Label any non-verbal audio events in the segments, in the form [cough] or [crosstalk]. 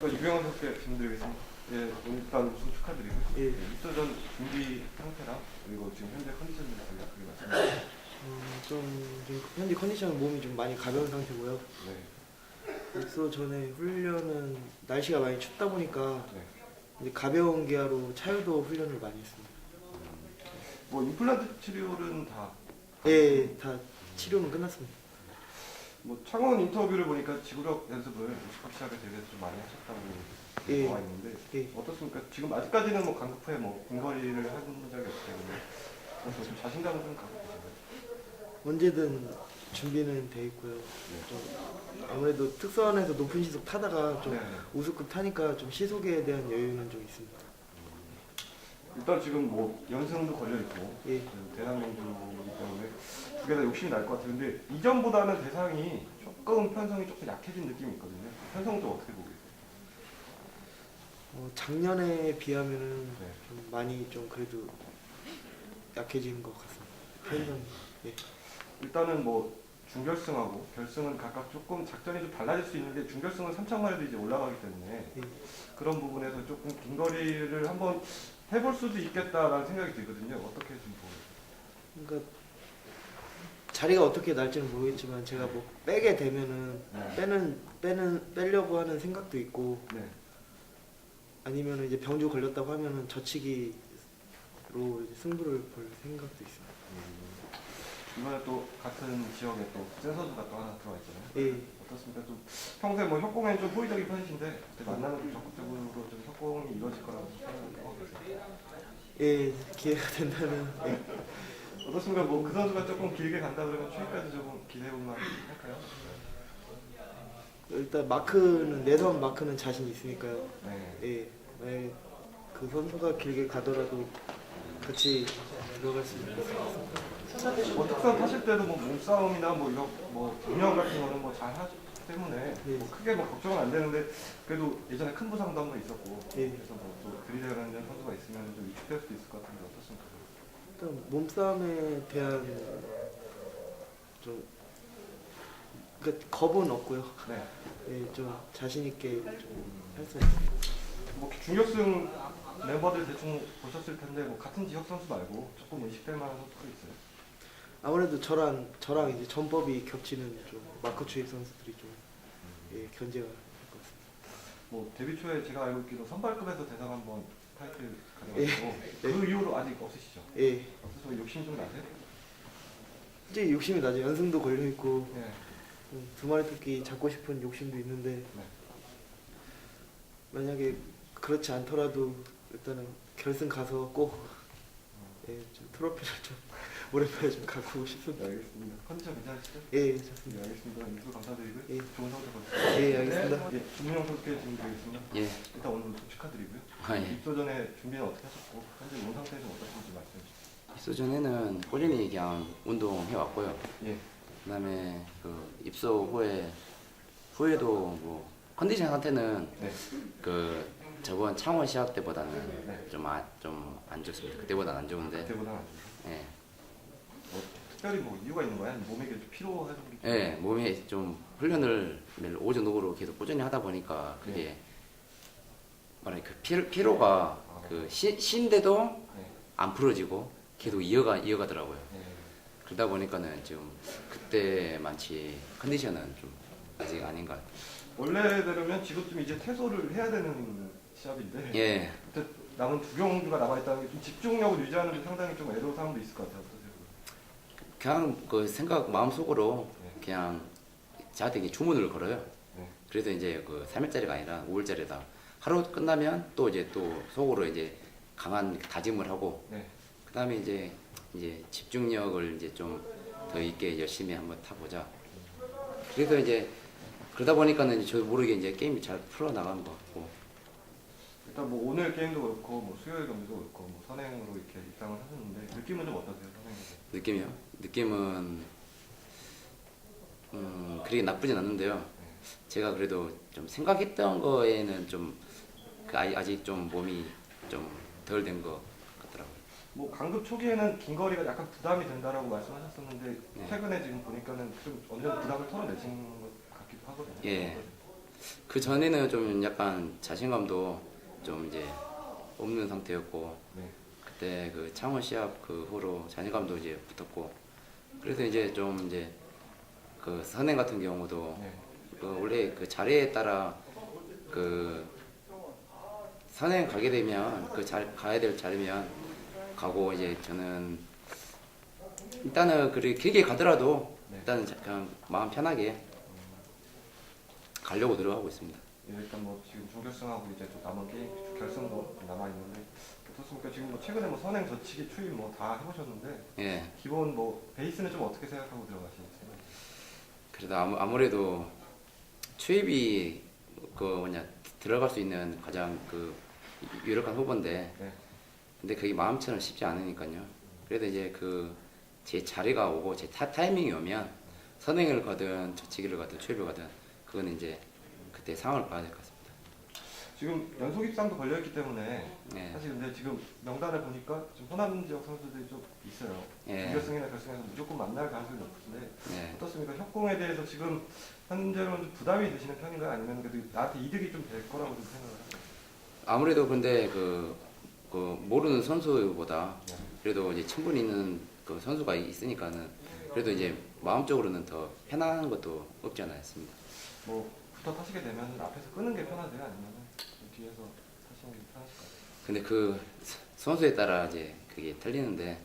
유병헌 선수께 질문드리겠습니다. 예, 일단 우승 축하드리고요. 예. 예, 입소전 준비 상태랑 그리고 지금 현재 컨디션을 간략하게 주세요. 어, 좀 지금 현재 컨디션 몸이 좀 많이 가벼운 상태고요. 네. 그래서 전에 훈련은 날씨가 많이 춥다 보니까 네. 이제 가벼운 기아로 차유도 훈련을 많이 했습니다. 뭐 임플란트 치료는 다 예, 다 치료는 끝났습니다. 뭐 창원 인터뷰를 보니까 지구력 연습을 스포츠학에 대해서 좀 많이 하셨다고 예. 나와 있는데 예. 어떻습니까? 지금 아직까지는 뭐 강급 후에 뭐 근거리를 해본 적이 없기 때문에 그래서 좀 자신감은 좀 갖고 계신가요? 언제든 준비는 돼 있고요. 좀 아무래도 특선에서 높은 시속 타다가 좀 네. 우수급 타니까 좀 시속에 대한 여유는 좀 있습니다. 일단 지금 뭐 연승도 걸려 있고 예. 그 대한민국이기 때문에 두개다 욕심이 날 것 같아요. 근데 이전보다는 대상이 조금 편성이 조금 약해진 느낌이 있거든요. 편성은 좀 어떻게 보고 계세요? 어, 작년에 비하면은 네. 좀 많이 좀 그래도 약해진 것 같습니다. 편성. 예. 일단은 뭐 중결승하고 결승은 각각 조금 작전이 좀 달라질 수 있는데 중결승은 3천만 에도 이제 올라가기 때문에 예. 그런 부분에서 조금 긴 거리를 한번 해볼 수도 있겠다라는 생각이 들거든요. 어떻게 좀 보세요? 그러니까 자리가 어떻게 날지는 모르겠지만 제가 뭐 빼게 되면은 네. 빼는 빼는 빼려고 하는 생각도 있고 네. 아니면 이제 병주 걸렸다고 하면은 저치기로 이제 승부를 볼 생각도 있습니다. 음, 이번에 또 같은 지역에 또센 선수가 또 하나 들어와 있잖아요. 예, 어떻습니까? 좀 평소에 뭐 협공에 좀 호의적인 편이신데 그때 만나면 좀 적극적으로 좀 협공이 이루어질 거라고 생각하고 계세요. 예 기회가 된다면 예. 어떻습니까? 뭐 그 선수가 조금 길게 간다 그러면 최근까지 조금 기대해 볼만 할까요? 일단 마크는 내선 마크는 자신 있으니까요. 네. 예, 만약에 그 선수가 길게 가더라도 같이 들어갈 수 있습니다. 뭐 특선 타실 때도 뭐 몸싸움이나 뭐 이런 뭐 운영 같은 거는 뭐 잘 하기 때문에 네. 뭐 크게 뭐 걱정은 안 되는데 그래도 예전에 큰 부상도 한 번 있었고 예. 그래서 뭐또 들이대는 선수가 있으면 좀 위축될 수도 있을 것 같은데 어떻습니까? 일단 몸싸움에 대한 좀 그러니까 겁은 없고요. 네. 예, 좀 자신 있게 좀 할 수 있습니다. 뭐 중결승 멤버들 대충 보셨을 텐데 뭐 같은 지역 선수 말고 조금 의식될 만한 선수가 있어요. 아무래도 저랑 저랑 이제 전법이 겹치는 좀 마크 주입 선수들이 좀 예, 견제가 될 것 같습니다. 뭐 데뷔 초에 제가 알고 있기로 선발급에서 대상 한번 타이틀 예. 가져가지고 그 이후로 아직 없으시죠? 예, 없어서 욕심 좀 나세요? 이제 욕심이 나죠. 연승도 걸려 있고 네. 좀두 마리 토끼 잡고 싶은 욕심도 있는데 네. 만약에 그렇지 않더라도 일단은 결승 가서 꼭 예, 좀 트로피를 좀 [laughs] 오랜만에 좀 갖고 네, 싶습니다. 알겠습니다. 컨디션 괜찮으시죠? 예, 네, 좋습니다. 알겠습니다. 인수 감사드리고요. 예. 좋은 성적 거두세요. 예, 알겠습니다. 예, 김민영 선수께 질문드리겠습니다. 예. 일단 오늘 우승 축하드리고요. 아, 예. 입소 전에 준비는 어떻게 하셨고 현재 몸 상태 좀 어떠신지 말씀해 주시죠. 입소 전에는 꾸준히 그냥 운동해 왔고요. 예. 그다음에 그 입소 후에 후에도 뭐 컨디션 상태는 네. 그 저번 창원 시합 때보다는 네. 좀좀 안 좋습니다. 그때보다는 안 좋은데. 그때보다 안 좋으세요? 예. 뭐 특별히 뭐 이유가 있는 거야? 몸에 좀 피로해서 그런지? 예, 몸이 좀 훈련을 매일 오전 오후로 계속 꾸준히 하다 보니까 그게 네. 뭐라 그 피로, 피로가 그 시, 쉰데도 네. 안 풀어지고 계속 이어가 이어가더라고요. 네. 그러다 보니까는 지금 그때만치 컨디션은 좀 아직 아닌 것 같아요. 원래 대로면 지금쯤 이제 퇴소를 해야 되는 시합인데 예, 남은 두 경기가 남아있다는 게 좀 집중력을 유지하는 데 상당히 좀 애로사항도 있을 것 같아요. 그냥 그 생각 마음속으로 네. 그냥 저한테 주문을 걸어요. 네. 그래서 이제 그 3일짜리가 아니라 5일짜리다. 하루 끝나면 또 이제 또 속으로 이제 강한 다짐을 하고 네. 그다음에 이제 이제 집중력을 이제 좀 더 있게 열심히 한번 타보자. 그래서 이제 그러다 보니까는 저도 모르게 이제 게임이 잘 풀어 나가는 것 같고 일단 뭐 오늘 게임도 그렇고 뭐 수요일 경기도 그렇고 뭐 선행으로 이렇게 입상을 하셨는데 느낌은 좀 어떠세요, 선행에서? 느낌이요? 느낌은 음 그리 나쁘진 않는데요. 제가 그래도 좀 생각했던 거에는 좀그 아이- 아직 좀 몸이 좀 덜 된 것 같더라고요. 뭐 강급 초기에는 긴 거리가 약간 부담이 된다라고 말씀하셨었는데 네. 최근에 지금 보니까는 좀 어느 정도 부담을 털어내신 것 같기도 하거든요. 예. 그 전에는 좀 약간 자신감도 좀 이제 없는 상태였고 네. 그때 그 창원 시합 그 후로 자신감도 이제 붙었고 그래서 이제 좀 이제 그 선행 같은 경우도 네. 그 원래 그 자리에 따라 그 선행 가게 되면 그 잘 가야 될 자리면 가고 이제 저는 일단은 그리 길게 가더라도 네. 일단은 자- 그냥 마음 편하게 가려고 노력하고 있습니다. 예, 일단 뭐 지금 준결승하고 이제 또 남은 게임 결승도 남아 있는데 어떻습니까? 지금 뭐 최근에 뭐 선행 저치기 추입 뭐 다 해보셨는데 예. 기본 뭐 베이스는 좀 어떻게 생각하고 들어가시겠어요? 그래도 아무, 아무래도 추입이 그 뭐냐 들어갈 수 있는 가장 그 유력한 후보인데 네. 근데 그게 마음처럼 쉽지 않으니까요. 그래도 이제 그 제 자리가 오고 제 타, 타이밍이 오면 선행을 가든 저치기를 가든 추입을 가든 그건 이제 그때 상황을 봐야 될 것 같습니다. 지금 연속 입상도 걸려있기 때문에 예. 사실 근데 지금 명단을 보니까 좀 호남 지역 선수들이 좀 있어요. 예. 준결승이나 결승에서 무조건 만날 가능성이 높은데 네. 어떻습니까? 협공에 대해서 지금 현재로는 좀 부담이 되시는 편인가요? 아니면 그래도 나한테 이득이 좀 될 거라고 좀 생각을 하세요? 아무래도 근데 그, 그 모르는 선수보다 네. 그래도 이제 충분히 있는 그 선수가 있으니까는 그래도 이제 마음적으로는 더 편안한 것도 없지 않아 있습니다. 뭐 붙어 타시게 되면 앞에서 끄는 게 편하세요? 아니면 뒤에서 타시는 게 편하실 까요? 근데 그 선수에 따라 이제 그게 틀리는데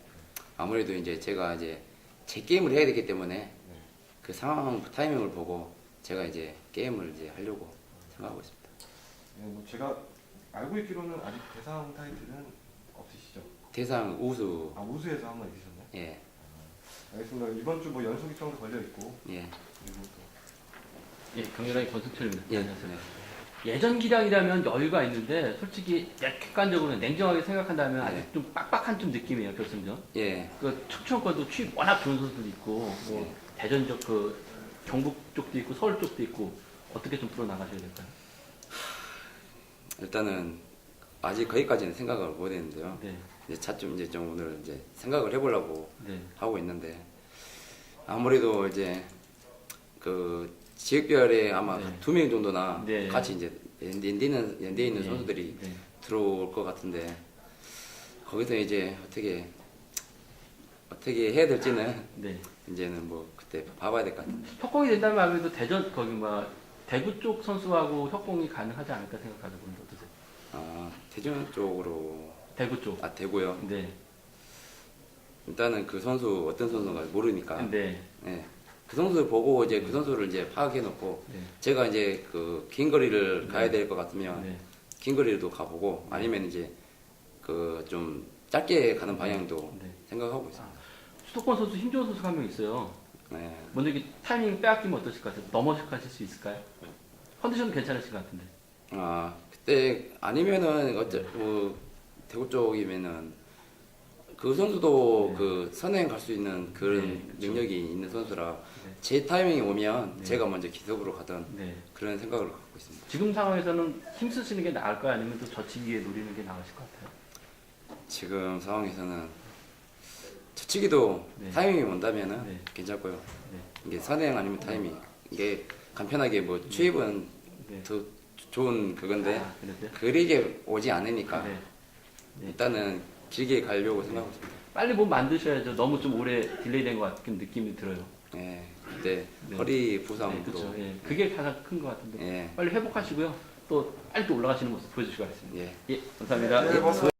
아무래도 이제 제가 이제 제 게임을 해야 되기 때문에 네. 그 상황 타이밍을 보고 제가 이제 게임을 이제 하려고 생각하고 있습니다. 예, 뭐 제가 알고 있기로는 아직 대상 타이틀은 없으시죠? 대상 우수 아 우수에서 한 번 있으셨나요? 예 알겠습니다. 이번 주 뭐 연속 입상도 걸려 있고 예. 그리고 또 예, 경렬하게 권승철입니다. 예. 안녕하세요. 네. 예전 기량이라면 여유가 있는데 솔직히 내 객관적으로 냉정하게 생각한다면 아직 네. 좀 빡빡한 좀 느낌이에요 결승전. 예. 그 척추권도 취입 워낙 좋은 선수도 있고 뭐 네. 대전 쪽그 경북 쪽도 있고 서울 쪽도 있고 어떻게 좀 풀어 나가셔야 될까요? 일단은 아직 거기까지는 생각을 못 했는데요. 네, 이제 차츰 이제 좀 오늘 이제 생각을 해보려고 네, 하고 있는데 아무래도 이제 그 지역별에 아마 네. 두명 정도나 네. 같이 이제 연대는 연대 있는 네, 선수들이 네. 들어올 것 같은데 거기서 이제 어떻게 어떻게 해야 될지는 네. 이제는 뭐 그때 봐봐야 될 것 같은데 협공이 된다면 아무래도 대전 거기 뭐 대구 쪽 선수하고 협공이 가능하지 않을까 생각하죠. 그런데 어떠세요? 아 대전 쪽으로 대구 쪽. 아 되고요. 네, 일단은 그 선수 어떤 선수인가 모르니까 네, 예. 그 선수 보고 이제 그 선수를 이제 파악해 놓고 네, 제가 이제 그 긴 거리를 가야 될 것 같으면 네. 긴 거리도 가보고 아니면 이제 그 좀 짧게 가는 방향도 네. 생각하고 있습니다. 수도권 선수 힘 좋은 선수가 한 명 있어요. 네. 먼저 이게 타이밍 빼앗기면 어떠실 것 같아요? 넘어가실 수 있을까요? 컨디션은 괜찮으실 것 같은데. 아 그때 아니면은 어째 뭐 대구 쪽이면은 그 선수도 네. 그 선행 갈 수 있는 그런 네, 그쵸. 능력이 있는 선수라 네. 제 타이밍이 오면 네. 제가 먼저 기습으로 가던 네. 그런 생각을 갖고 있습니다. 지금 상황에서는 힘 쓰시는 게 나을까요? 아니면 또 저치기에 노리는 게 나으실 것 같아요? 지금 상황에서는 저치기도 네. 타이밍이 온다면은 네. 괜찮고요. 네. 이게 선행 아니면 타이밍 이게 간편하게 뭐 추입은 네. 더 좋은 그건데 아? 그리게 오지 않으니까 네. 네. 일단은 길게 가려고 생각하고 있습니다. 빨리 몸 만드셔야죠. 너무 좀 오래 딜레이 된 것 같은 느낌이 들어요. 예, 그때 네. 허리 네, 부상도 그렇죠. 예. 그게 가장 큰 것 같은데. 예, 빨리 회복하시고요. 또 빨리 또 올라가시는 모습 보여주시기 바랍니다. 예. 예, 감사합니다. 네, 고맙습니다.